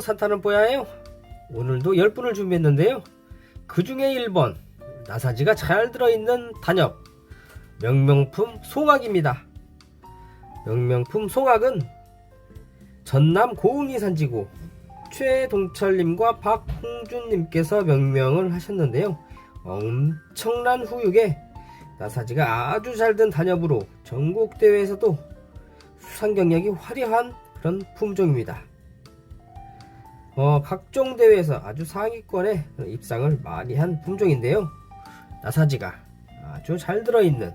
산타는 뽀야예요? 오늘도 10분을 준비했는데요. 그 중에 1번 나사지가 잘 들어있는 단엽. 명명품 송악입니다. 명명품 송악은 전남 고흥이 산지고 최동철님과 박홍준님께서 명명을 하셨는데요. 엄청난 후육에 나사지가 아주 잘 든 단엽으로 전국대회에서도 수상 경력이 화려한 그런 품종입니다. 어, 각종 대회에서 아주 상위권에 입상을 많이 한 품종인데요. 나사지가 아주 잘 들어있는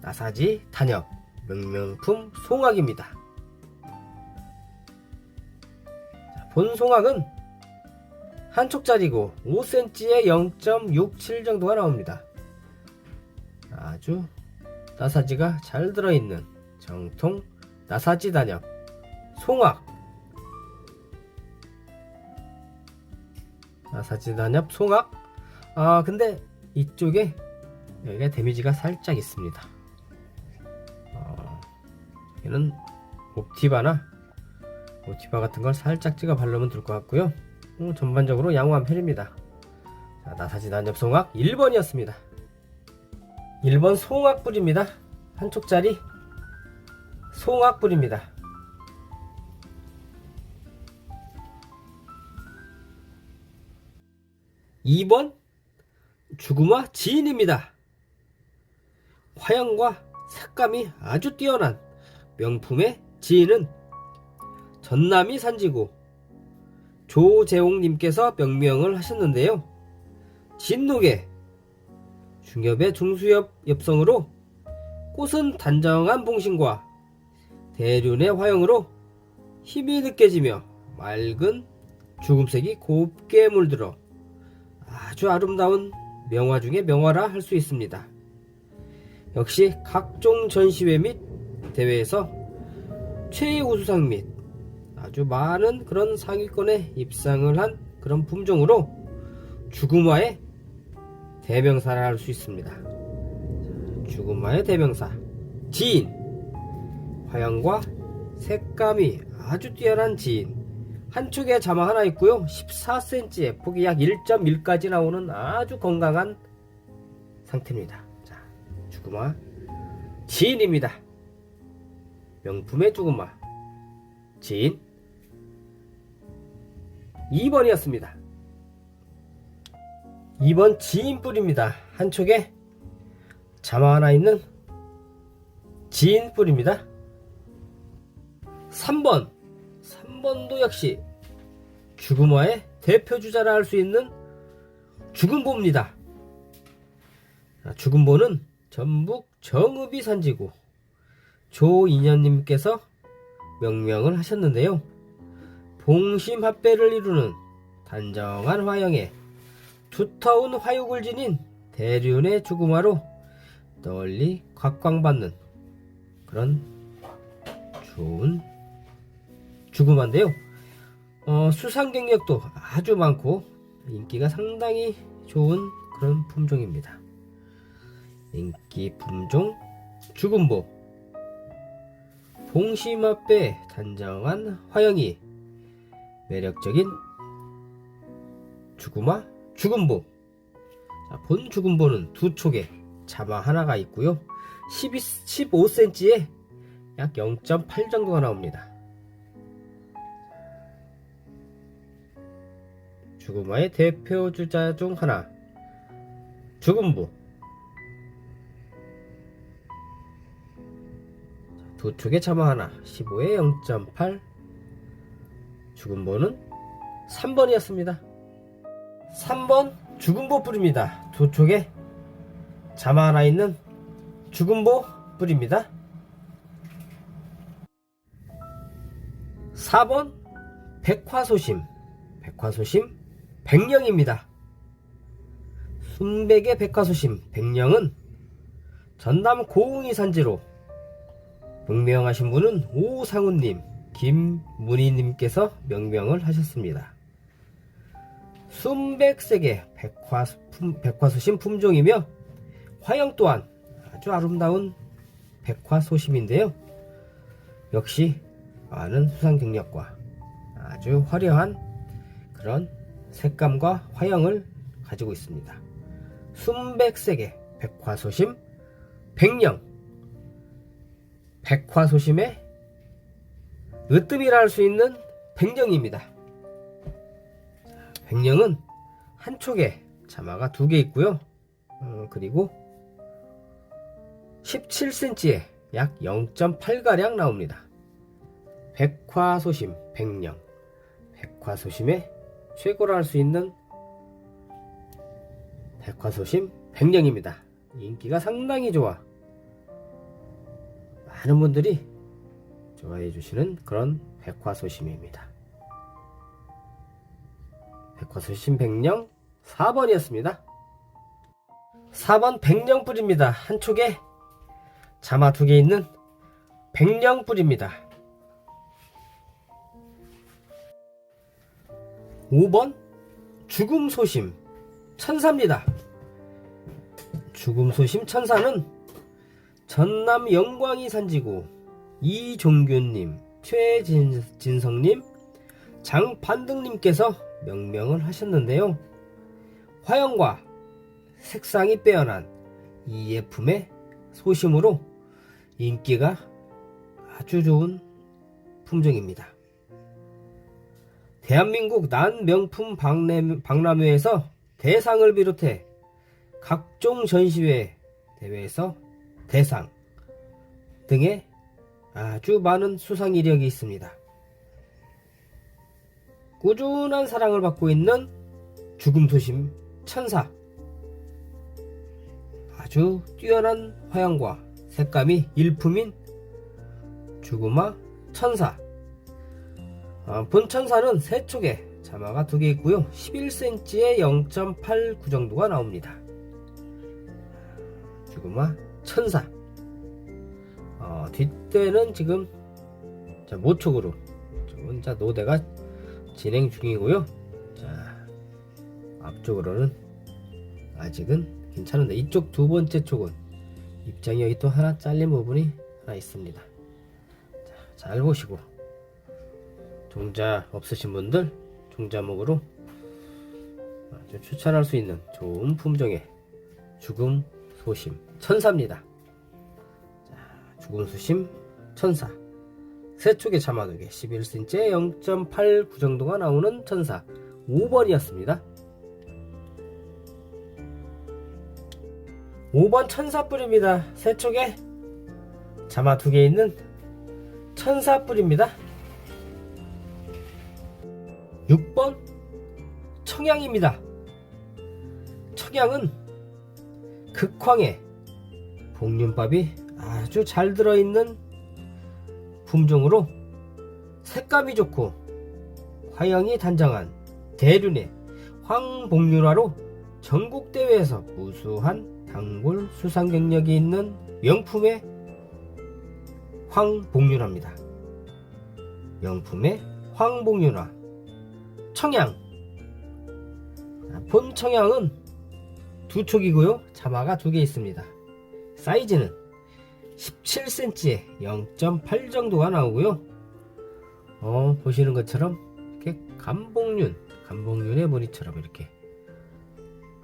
나사지 단엽 명명품 송악입니다. 자, 본 송악은 한 촉짜리고 5cm에 0.67 정도가 나옵니다. 아주 나사지가 잘 들어있는 정통 나사지 단엽 송악 사지 단엽 송악. 아 근데 이쪽에 여기가 데미지가 살짝 있습니다. 어, 얘는 옵티바나 옵티바 같은 걸 살짝 찍어 바르면 될 것 같고요. 어, 전반적으로 양호한 편입니다. 자, 나사지 단엽 송악 1번이었습니다. 1번 송악불입니다. 한 촉짜리 송악불입니다. 2번 죽음화 지인입니다. 화형과 색감이 아주 뛰어난 명품의 지인은 전남이 산지고 조재홍님께서 명명을 하셨는데요. 진녹의 중엽의 중수엽 엽성으로 꽃은 단정한 봉신과 대륜의 화형으로 힘이 느껴지며 맑은 주금색이 곱게 물들어 아주 아름다운 명화 중의 명화라 할 수 있습니다. 역시 각종 전시회 및 대회에서 최우수상 및 아주 많은 그런 상위권에 입상을 한 그런 품종으로 죽음화의 대명사라 할수 있습니다. 죽음화의 대명사 지인 화형과 색감이 아주 뛰어난 지인 한쪽에 자마 하나 있고요. 14cm에 폭이 약 1.1까지 나오는 아주 건강한 상태입니다. 자 죽음화 지인입니다. 명품의 죽음화 지인. 2번이었습니다. 2번 지인 뿔입니다. 한쪽에 자마 하나 있는 지인 뿔입니다. 3번 3번도 역시 죽음화의 대표주자라 할 수 있는 죽음보입니다. 죽음보는 전북 정읍이 산지고 조인현님께서 명명을 하셨는데요. 봉심합배를 이루는 단정한 화형에 두터운 화육을 지닌 대륜의 죽음화로 널리 각광받는 그런 좋은 죽음한데요. 어, 수상 경력도 아주 많고 인기가 상당히 좋은 그런 품종입니다. 인기 품종 죽음보 봉심합배 단정한 화형이 매력적인 죽음보 자, 본 죽음보는 두 촉에 자마 하나가 있고요 12, 15cm에 약 0.8 정도가 나옵니다 죽음화의 대표 주자 중 하나. 죽음부. 두 축의 자마 하나. 15에 0.8 죽음보는 3번이었습니다. 3번 죽음보 뿔입니다. 두 촉에 자마 하나 있는 죽음보 뿔입니다. 4번 백화소심. 백화소심 백령입니다. 순백의 백화소심 백령은 전남 고흥이 산지로 명명하신 분은 오상훈님, 김문희님께서 명명을 하셨습니다. 순백색의 백화, 품, 백화소심 품종이며 화형 또한 아주 아름다운 백화소심인데요. 역시 많은 수상 경력과 아주 화려한 그런 색감과 화형을 가지고 있습니다. 순백색의 백화소심 백령 백화소심의 으뜸이라 할 수 있는 백령입니다. 백령은 한쪽에 자마가 두 개 있고요. 어, 그리고 17cm에 약 0.8가량 나옵니다. 백화소심 백령 백화소심의 최고라 할 수 있는 백화소심 백령입니다. 인기가 상당히 좋아 많은 분들이 좋아해 주시는 그런 백화소심입니다. 백화소심 백령 4번이었습니다. 4번 백령뿔입니다. 한쪽에 자마 두 개 있는 백령뿔입니다. 5번 죽음 소심 천사입니다. 죽음 소심 천사는 전남 영광이 산지구 이종균님, 최진성님, 장반등님께서 명명을 하셨는데요. 화형과 색상이 빼어난 이 예품의 소심으로 인기가 아주 좋은 품종입니다. 대한민국 난 명품 박람- 박람회 에서 대상을 비롯해 각종 전시회 대회에서 대상 등의 아주 많은 수상 이력이 있습니다. 꾸준한 사랑을 받고 있는 죽음소심 천사. 아주 뛰어난 화형과 색감이 일품인 죽음화 천사. 어, 본 천사는 세 쪽에 자마가 두 개 있고요. 11cm에 0.89 정도가 나옵니다. 죽음화 천사. 어, 뒷대는 지금 자, 모촉으로 지금 자 노대가 진행 중이고요. 자 앞쪽으로는 아직은 괜찮은데 이쪽 두 번째 쪽은 입장이 여기 또 하나 잘린 부분이 하나 있습니다. 자, 잘 보시고 종자 없으신 분들 종자목으로 아주 추천할 수 있는 좋은 품종의 죽음 소심 천사입니다. 죽은 수심 천사. 세 쪽에 자마두개 11cm에 0.89 정도가 나오는 천사 5번이었습니다. 5번 천사뿔입니다. 세 쪽에 자마 두 개 있는 천사뿔입니다 6번? 청양입니다. 청양은 극황의 복륜밥이 아주 잘 들어있는 품종으로 색감이 좋고 화형이 단정한 대륜의 황복륜화로 전국대회에서 우수한 단골 수상 경력이 있는 명품의 황복륜화입니다. 명품의 황복륜화 청양 본 청양은 두 촉이고요 자마가 두 개 있습니다. 사이즈는 17cm에 0.8 정도가 나오고요. 어, 보시는 것처럼 이렇게 감봉륜, 감봉륜의 무늬처럼 이렇게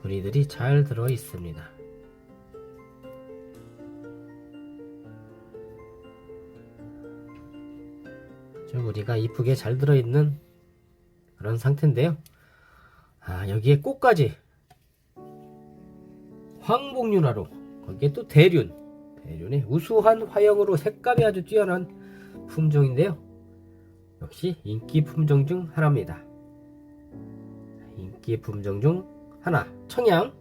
무늬들이 잘 들어 있습니다. 무늬가 이쁘게 잘 들어 있는 그런 상태인데요. 아, 여기에 꽃까지 황복륜화로 거기에 또 대륜 대륜의 우수한 화형으로 색감이 아주 뛰어난 품종인데요. 역시 인기 품종 중 하나입니다. 인기 품종 중 하나 청양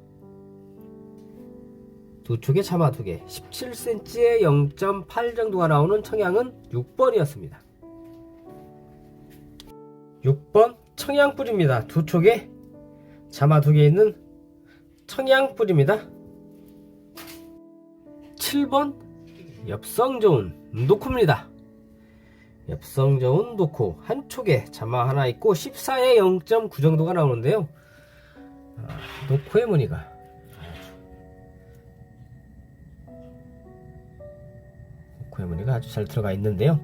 두 촉에 차마 두 개 17cm에 0.8 정도가 나오는 청양은 6번이었습니다. 6번 청양뿔입니다. 두 촉에 자마 두 개 있는 청양뿔입니다. 7번 엽성 좋은 노코입니다. 엽성 좋은 노코 한쪽에 자마 하나 있고 14에 0.9 정도가 나오는데요. 아, 노코의 무늬가 노코의 무늬가 아주 잘 들어가 있는데요.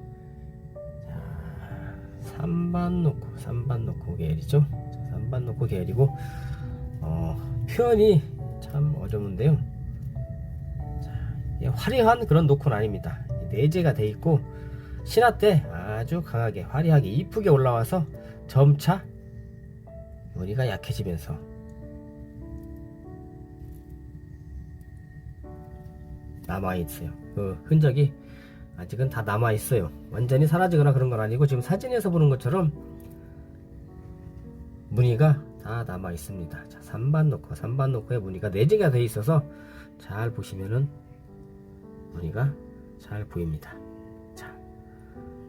자, 3번 3반 놓고 3반 놓고 계열이죠. 자, 3반 놓고 계열이고 어, 표현이 참 어려운데요. 자, 이 화려한 그런 놓고는 아닙니다. 이 내재가 돼 있고 신화 때 아주 강하게 화려하게 이쁘게 올라와서 점차 무늬가 약해지면서 남아 있어요. 그 흔적이 아직은 다 남아 있어요. 완전히 사라지거나 그런 건 아니고 지금 사진에서 보는 것처럼 무늬가 다 남아 있습니다. 자, 3반 놓고 3반 놓고에 무늬가 내재가 돼 있어서 잘 보시면은 무늬가 잘 보입니다. 자,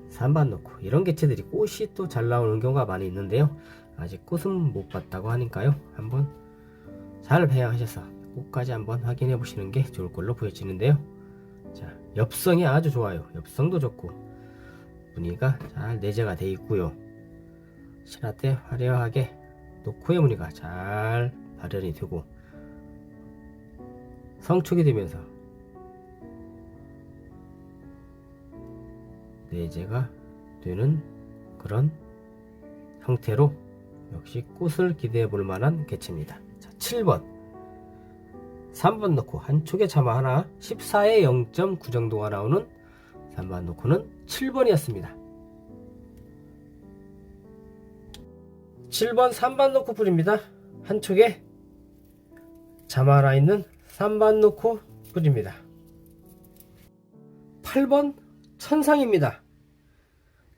3반 놓고 이런 개체들이 꽃이 또 잘 나오는 경우가 많이 있는데요. 아직 꽃은 못 봤다고 하니까요. 한번 잘 배양하셔서 꽃까지 한번 확인해 보시는 게 좋을 걸로 보여지는데요. 자, 엽성이 아주 좋아요. 엽성도 좋고 무늬가 잘 내재가 돼 있고요. 신화 때 화려하게 노코의 무늬가 잘 발현이 되고 성축이 되면서 내재가 되는 그런 형태로 역시 꽃을 기대해 볼 만한 개체입니다. 자, 7번 3번 넣고 한쪽에 자마 하나 14에 0.9 정도가 나오는 3번 넣고는 7번이었습니다. 7번 3번 넣고 뿌립니다. 한쪽에 자마 하나 있는 3번 넣고 뿌립니다. 8번 천상입니다.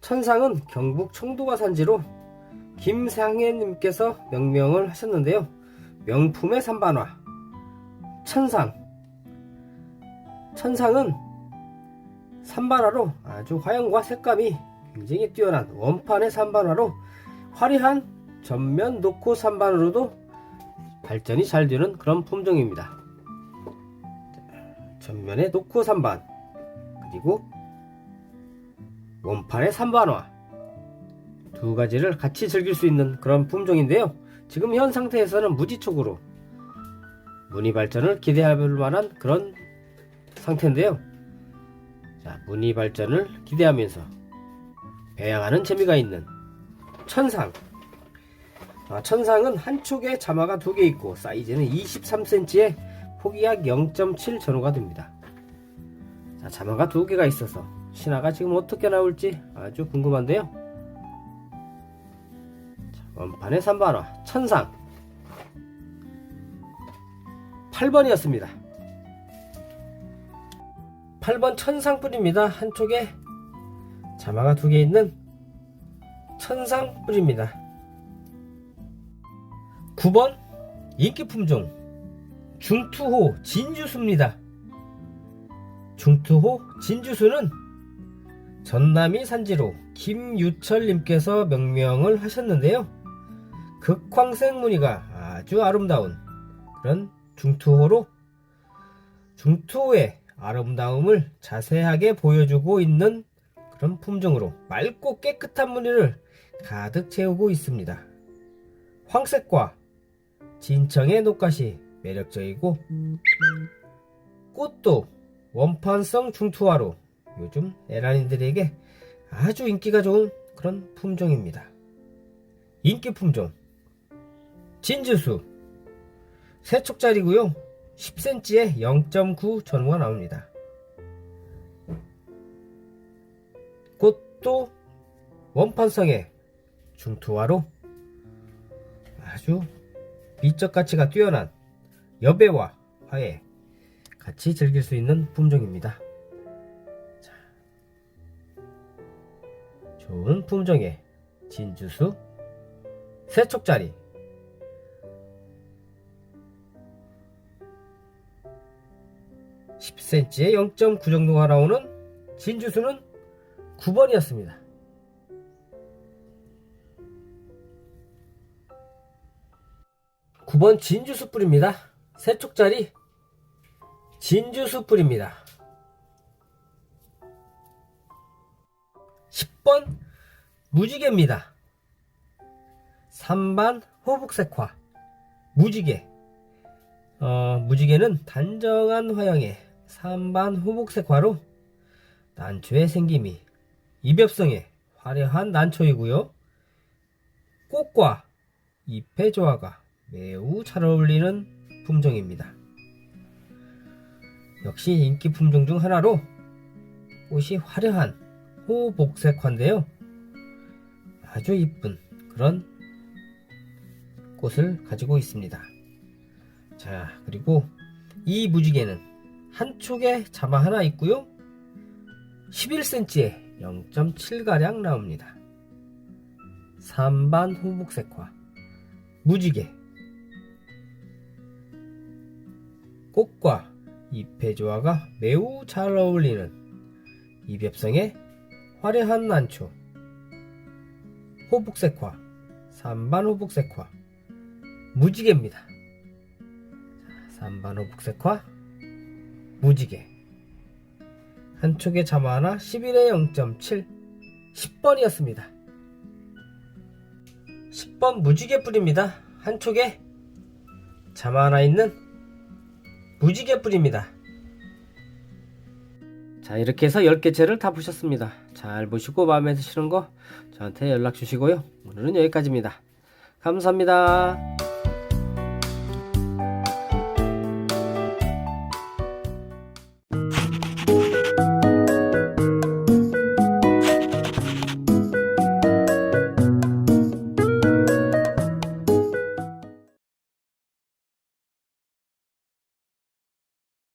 천상은 경북 청도가 산지로 김상혜님께서 명명을 하셨는데요. 명품의 삼반화 천상 천상은 삼반화로 아주 화형과 색감이 굉장히 뛰어난 원판의 삼반화로 화려한 전면 노코 삼반으로도 발전이 잘 되는 그런 품종입니다. 전면에 노코 삼반 그리고 원판의 삼반화 두 가지를 같이 즐길 수 있는 그런 품종인데요. 지금 현 상태에서는 무지촉으로 무늬 발전을 기대할 만한 그런 상태인데요. 자, 무늬 발전을 기대하면서 배양하는 재미가 있는 천상. 아, 천상은 한쪽에 자마가 두 개 있고 사이즈는 23cm에 폭이 약 0.7 전후가 됩니다. 자, 자마가 두 개가 있어서 신화가 지금 어떻게 나올지 아주 궁금한데요. 자, 원판의 3반화 천상 8번이었습니다. 8번 천상뿌리입니다. 한쪽에 자마가 두 개 있는 천상뿌리입니다. 9번 인기품종 중투호 진주수입니다. 중투호 진주수는 전남이 산지로 김유철님께서 명명을 하셨는데요. 극황색 무늬가 아주 아름다운 그런 중투호로 중투호의 아름다움을 자세하게 보여주고 있는 그런 품종으로 맑고 깨끗한 무늬를 가득 채우고 있습니다. 황색과 진청의 녹갓이 매력적이고 꽃도 원판성 중투화로 요즘 에란인들에게 아주 인기가 좋은 그런 품종입니다. 인기 품종 진주수 세촉짜리고요 10cm에 0.9 전후가 나옵니다. 꽃도 원판성의 중투화로 아주 미적 가치가 뛰어난 여배와 화해 같이 즐길 수 있는 품종입니다. 자, 좋은 품종의 진주수 세촉짜리 10cm에 0.9 정도가 나오는 진주수는 9번이었습니다. 9번 진주수 뿌립니다. 세 쪽짜리 진주수 뿌립니다. 10번 무지개입니다. 3반 호북색화 무지개 어, 무지개는 단정한 화형의 3반 호북색화로 난초의 생김이 이벽성의 화려한 난초이고요. 꽃과 잎의 조화가 매우 잘 어울리는 품종입니다. 역시 인기 품종 중 하나로 꽃이 화려한 호복색화인데요. 아주 이쁜 그런 꽃을 가지고 있습니다. 자, 그리고 이 무지개는 한쪽에 자마 하나 있고요. 11cm에 0.7가량 나옵니다. 삼반 호복색화 무지개 꽃과 잎의 조화가 매우 잘 어울리는 이벽성의 화려한 난초 호북색화 삼반 호북색화 무지개입니다. 자, 삼반 호북색화 무지개 한쪽에 자마 하나 11에 0.7 10번이었습니다. 10번 무지개 뿌립니다. 한쪽에 자마 하나 있는 무지개 뿌립니다. 자 이렇게 해서 10개째를 다 보셨습니다. 잘 보시고 마음에 드시는 거 저한테 연락 주시고요. 오늘은 여기까지입니다. 감사합니다.